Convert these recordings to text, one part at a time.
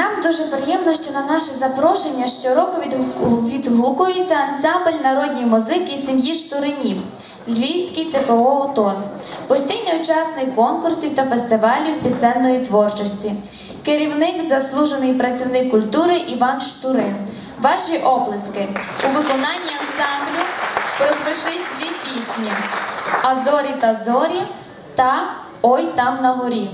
Нам дуже приємно, що на наше запрошення щороку відгукується ансамбль народній музики сім'ї Штуринів, Львівський ТПО УТОС, постійний учасник конкурсів та фестивалів пісенної творчості, керівник, заслужений працівник культури Іван Штурин. Ваші оплески у виконанні ансамблю прозвучить дві пісні Азорі та зорі та Ой там на горі.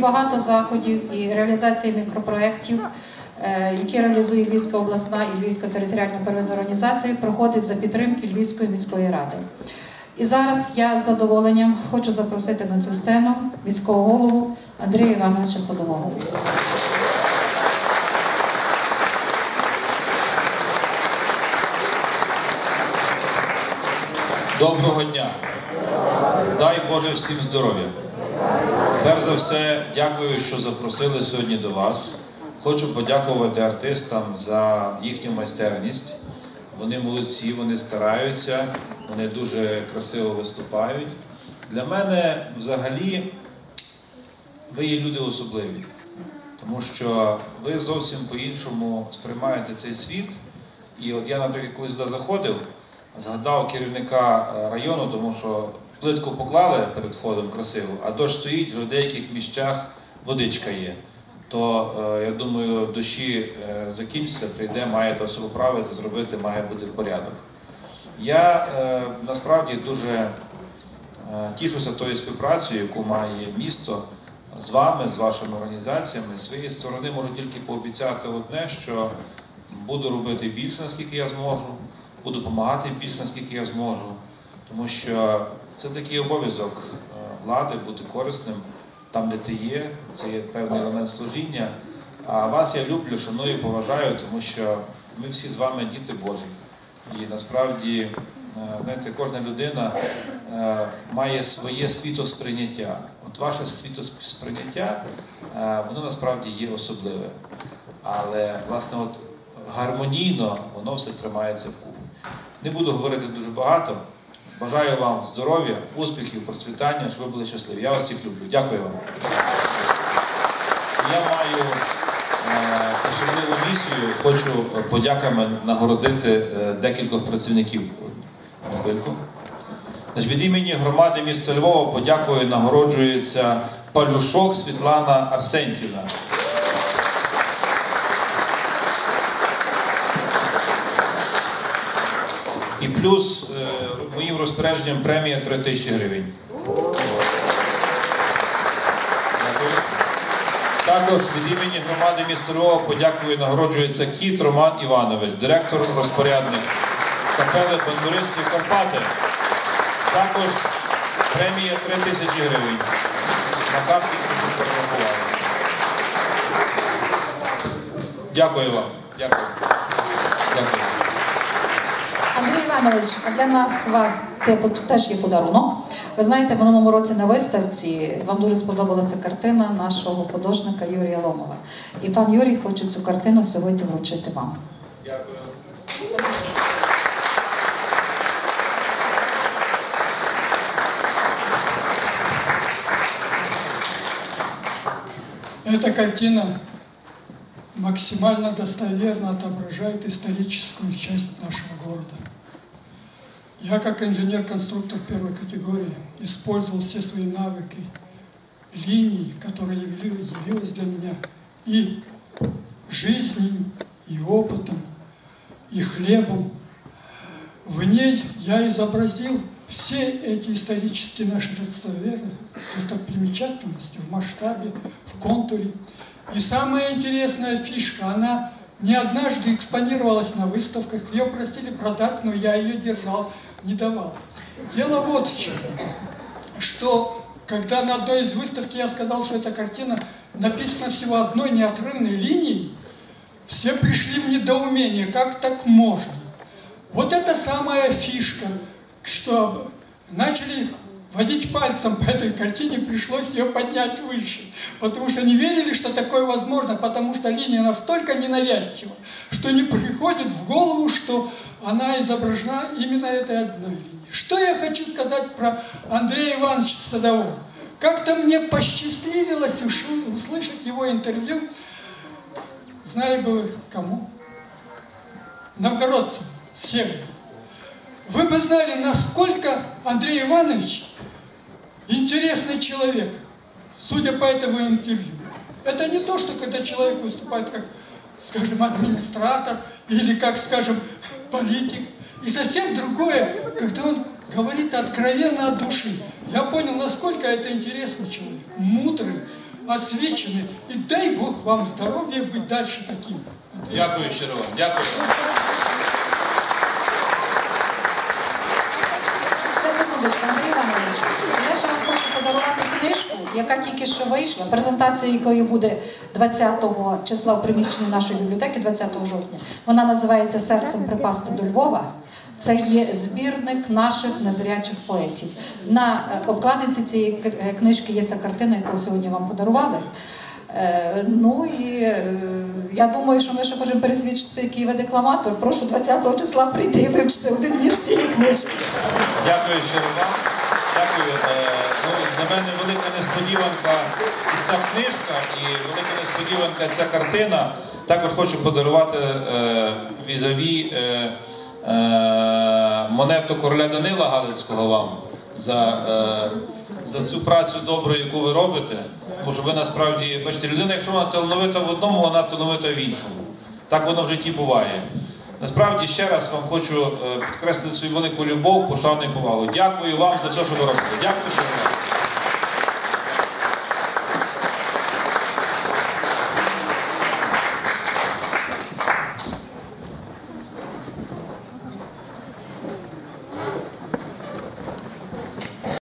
багато заходів і реалізації мікропроєктів, е, які реалізує Львівська обласна і Львівська територіальна первинна організація, проходить за підтримки Львівської міської ради. І зараз я з задоволенням хочу запросити на цю сцену міського голову Андрія Івановича Садового. Доброго дня! Дай Боже всім здоров'я! Перш за все, дякую, що запросили сьогодні до вас. Хочу подякувати артистам за їхню майстерність. Вони молодці, вони стараються, вони дуже красиво виступають. Для мене взагалі ви є люди особливі, тому що ви зовсім по-іншому сприймаєте цей світ. І от я, наприклад, коли сюди заходив, згадав керівника е, району, тому що плитку поклали перед входом красиво, а дощ стоїть, в деяких місцях водичка є. То е, я думаю, дощі е, закінчиться, прийде, маєте все поправити, зробити, має бути порядок. Я е, насправді дуже тішуся тою співпрацею, яку має місто з вами, з вашими організаціями. З своєї сторони можу тільки пообіцяти одне, що буду робити більше, наскільки я зможу, буду допомагати більше, наскільки я зможу. Тому що це такий обов'язок е, влади бути корисним там, де ти є, це є певний елемент служіння. А вас я люблю, шаную, поважаю, тому що ми всі з вами діти Божі. І насправді, е, знаєте, кожна людина е, має своє світосприйняття. От ваше світосприйняття, воно насправді є особливе. Але, власне, от гармонійно воно все тримається вкупі. Не буду говорити дуже багато. Бажаю вам здоров'я, успіхів, процвітання, щоб ви були щасливі. Я вас всіх люблю. Дякую вам. Я маю е, особливу місію. Хочу е, подяками нагородити е, декількох працівників. Хвильку. Від імені громади міста Львова подякою нагороджується Палюшок Світлана Арсентівна. І плюс розпорядженням премія 3 тисячі гривень. Також від імені громади міста Львова подякую нагороджується Кіт Роман Іванович, директор розпорядник капели бандуристів Карпати. Також премія 3 тисячі гривень. На що перерахували. Дякую вам. Дякую. Дякую. Андрій Іванович, а для нас вас тут теж є подарунок. Ви знаєте, в минулому році на виставці вам дуже сподобалася картина нашого художника Юрія Ломова. І пан Юрій хоче цю картину сьогодні вручити вам. Дякую. Эта картина максимально достоверно отображает историческую часть нашего города. Я, как инженер-конструктор первой категории, использовал все свои навыки, линии, которые явились для меня и жизнью, и опытом, и хлебом. В ней я изобразил все эти исторические наши достопримечательности в масштабе, в контуре. И самая интересная фишка, она не однажды экспонировалась на выставках, ее просили продать, но я ее держал, не давал. Дело вот в чем, что когда на одной из выставки я сказал, что эта картина написана всего одной неотрывной линией, все пришли в недоумение, как так можно. Вот это самая фишка, что начали водить пальцем по этой картине, пришлось ее поднять выше. Потому что не верили, что такое возможно, потому что линия настолько ненавязчива, что не приходит в голову, что она изображена именно этой одной линией. Что я хочу сказать про Андрея Ивановича Садового? Как-то мне посчастливилось услышать его интервью. Знали бы вы кому? Новгородцев, Север. Вы бы знали, насколько Андрей Иванович интересный человек, судя по этому интервью. Это не то, что когда человек выступает как, скажем, администратор или как, скажем, политик. И совсем другое, когда он говорит откровенно от души. Я понял, насколько это интересный человек, мудрый, освеченный. И дай Бог вам здоровья быть дальше таким. Дякую щиро вам. Дякую. Секундочку, Андрій Іванович. Я ще вам яка тільки що вийшла, презентація якої буде 20 числа в приміщенні нашої бібліотеки, 20 жовтня. Вона називається Серцем припасти до Львова. Це є збірник наших незрячих поетів. На е, обкладинці цієї е, книжки є ця картина, яку сьогодні вам подарували. Е, Ну і я думаю, що ми ще можемо пересвідчитися, який ви декламатор. Прошу 20 числа прийти і вивчити один вірш цієї книжки. Дякую щиро. Дякую. Для мене велика несподіванка і ця книжка, і велика несподіванка ця картина. Також хочу подарувати е, візаві е, е, монету короля Данила Галицького вам за, е, за цю працю добру, яку ви робите. Тому що ви насправді, бачите, людина, якщо вона талановита в одному, вона талановита в іншому. Так воно в житті буває. Насправді ще раз вам хочу е, підкреслити свою велику любов, пошану і повагу. Дякую вам за все, що ви робите. Дякую, що ви робите.